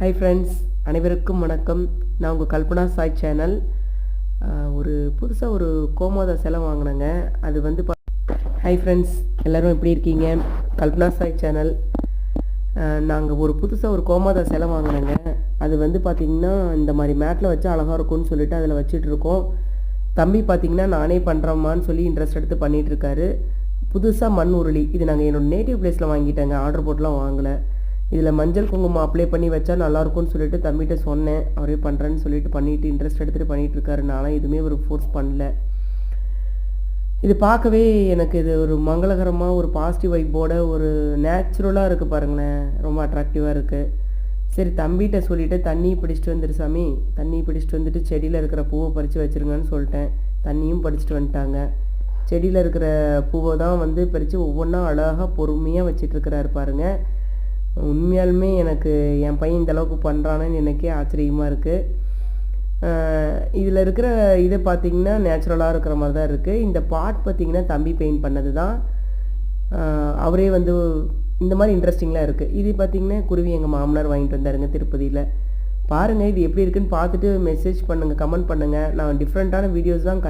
Hi friends அனைவருக்கும் வணக்கம். நான் உங்கள் கல்பனா சாய் சேனல். ஒரு புதுசாக ஒரு கோமோதா சிலை வாங்கினேங்க. அது வந்து பா ஹாய் ஃப்ரெண்ட்ஸ் எல்லோரும் எப்படி இருக்கீங்க? கல்பனா சாய் சேனல். நாங்கள் ஒரு புதுசாக ஒரு கோமாதா சிலை வாங்கினேங்க. அது வந்து பார்த்திங்கன்னா இந்த மாதிரி மேட்டில் வச்சு அழகாக இருக்கும்னு சொல்லிட்டு அதில் வச்சுட்டு இருக்கோம். தம்பி பார்த்திங்கன்னா நானே பண்ணுறோமான்னு சொல்லி இன்ட்ரெஸ்ட் எடுத்து பண்ணிகிட்ருக்காரு புதுசாக மண் உருளி. இது நாங்கள் என்னோடய நேட்டிவ் பிளேஸில் வாங்கிட்டேங்க. ஆர்டர் போட்டுலாம் வாங்கலை. இதில் மஞ்சள் குங்குமம் அப்ளை பண்ணி வச்சா நல்லாயிருக்கும்னு சொல்லிட்டு தம்பிகிட்ட சொன்னேன். அவரே பண்ணுறேன்னு சொல்லிட்டு பண்ணிட்டு இன்ட்ரெஸ்ட் எடுத்துகிட்டு பண்ணிகிட்டு இருக்காரு. நானும் எதுவுமே ஒரு ஃபோர்ஸ் பண்ணல. இது பார்க்கவே எனக்கு இது ஒரு மங்களகரமாக ஒரு பாசிட்டிவ் வைப்போட ஒரு நேச்சுரலாக இருக்குது பாருங்களேன். ரொம்ப அட்ராக்டிவாக இருக்குது சரி தம்பிகிட்ட சொல்லிவிட்டு தண்ணி பிடிச்சிட்டு வந்துரு சாமி. தண்ணி பிடிச்சிட்டு வந்துட்டு செடியில் இருக்கிற பூவை பறித்து வச்சிருங்கன்னு சொல்லிட்டேன். தண்ணியும் பறிச்சிட்டு வந்துட்டாங்க. செடியில் இருக்கிற பூவை தான் வந்து பறித்து ஒவ்வொன்றா அழகாக பொறுமையாக வச்சிட்ருக்கிறாரு பாருங்கள் உண்மையாலுமே எனக்கு என் பையன் இந்த அளவுக்கு பண்ணுறானேன்னு எனக்கே ஆச்சரியமாக இருக்குது இதில் இருக்கிற இது பார்த்திங்கன்னா நேச்சுரலாக இருக்கிற மாதிரி தான் இருக்குது இந்த பாட் பார்த்திங்கன்னா தம்பி பெயிண்ட் பண்ணது தான் அவரே வந்து இந்த மாதிரி இன்ட்ரெஸ்டிங்லாம் இருக்குது இது பார்த்திங்கன்னா குருவி எங்கள் மாமனார் வாங்கிட்டு வந்தாருங்க திருப்பதியில். பாருங்கள் இது எப்படி இருக்குன்னு பார்த்துட்டு மெசேஜ் பண்ணுங்கள் கமெண்ட் பண்ணுங்கள் நான் டிஃப்ரெண்ட்டான வீடியோஸ் தான்